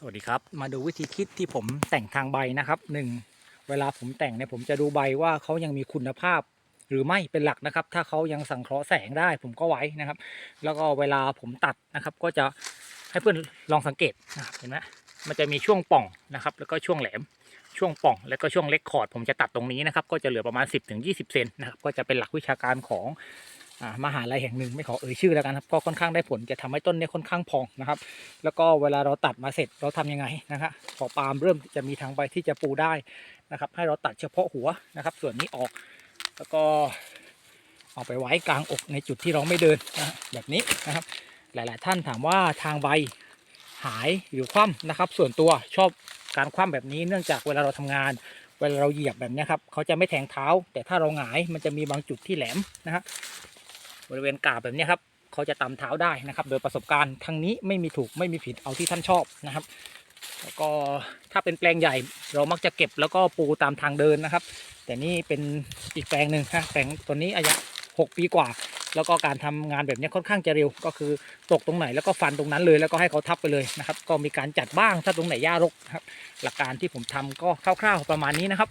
สวัสดีครับ มาดูวิธีคิดที่ผมแต่งทางใบนะครับหนึ่งเวลาผมแต่งเนี่ยผมจะดูใบว่าเขายังมีคุณภาพ หรือไม่เป็นหลักนะครับ ถ้าเขายังสังเคราะห์แสงได้ผมก็ไว้นะครับ แล้วก็เวลาผมตัดนะครับ ก็จะให้เพื่อนลองสังเกตนะครับเห็นไหมมันจะมีช่วงป่องนะครับ แล้วก็ช่วงแหลมช่วงป่อง แล้วก็ช่วงเล็กคอร์ดผมจะตัดตรงนี้นะครับ ก็จะเหลือประมาณ 10-20 เซนนะครับก็จะเป็นหลักวิชาการของ มหาลัยแห่งหนึ่งไม่ขอเอ่ยชื่อแล้วกันครับก็ค่อนข้างได้ผลจะทำให้ต้นเนี่ยค่อนข้างพองนะครับ แล้วก็เวลาเราตัดมาเสร็จเราทำยังไงนะครับพอปาล์มเริ่มจะมีทางใบที่จะปูได้นะครับ ให้เราตัดเฉพาะหัวนะครับ ส่วนนี้ออกแล้วก็เอาไปไว้กลางอกในจุดที่เราไม่เดินนะแบบนี้นะครับ หลาย ๆ ท่านถามว่าทางใบหายหรือคว่ำนะครับ ส่วนตัวชอบการคว่ำแบบนี้เนื่องจากเวลาเราทำงานเวลาเราเหยียบแบบนี้ครับเขาจะไม่แทงเท้า แต่ถ้าเราหงายมันจะมีบางจุดที่แหลมนะฮะ บริเวณกาบแบบนี้ครับเขาจะตำเท้าได้นะครับ โดยประสบการณ์ทางนี้ไม่มีถูกไม่มีผิดเอาที่ท่านชอบนะครับ แล้วก็ถ้าเป็นแปลงใหญ่เรามักจะเก็บแล้วก็ปูตามทางเดินนะครับ แต่นี่เป็นอีกแปลงหนึ่งนะแปลงตัวนี้อายุหกปีกว่าแล้วก็การทำงานแบบนี้ค่อนข้างจะเร็ว ก็คือตกตรงไหนแล้วก็ฟันตรงนั้นเลยแล้วก็ให้เขาทับไปเลยนะครับ ก็มีการจัดบ้างถ้าตรงไหนหญ้ารกครับหลักการที่ผมทำก็คร่าวๆประมาณนี้นะครับ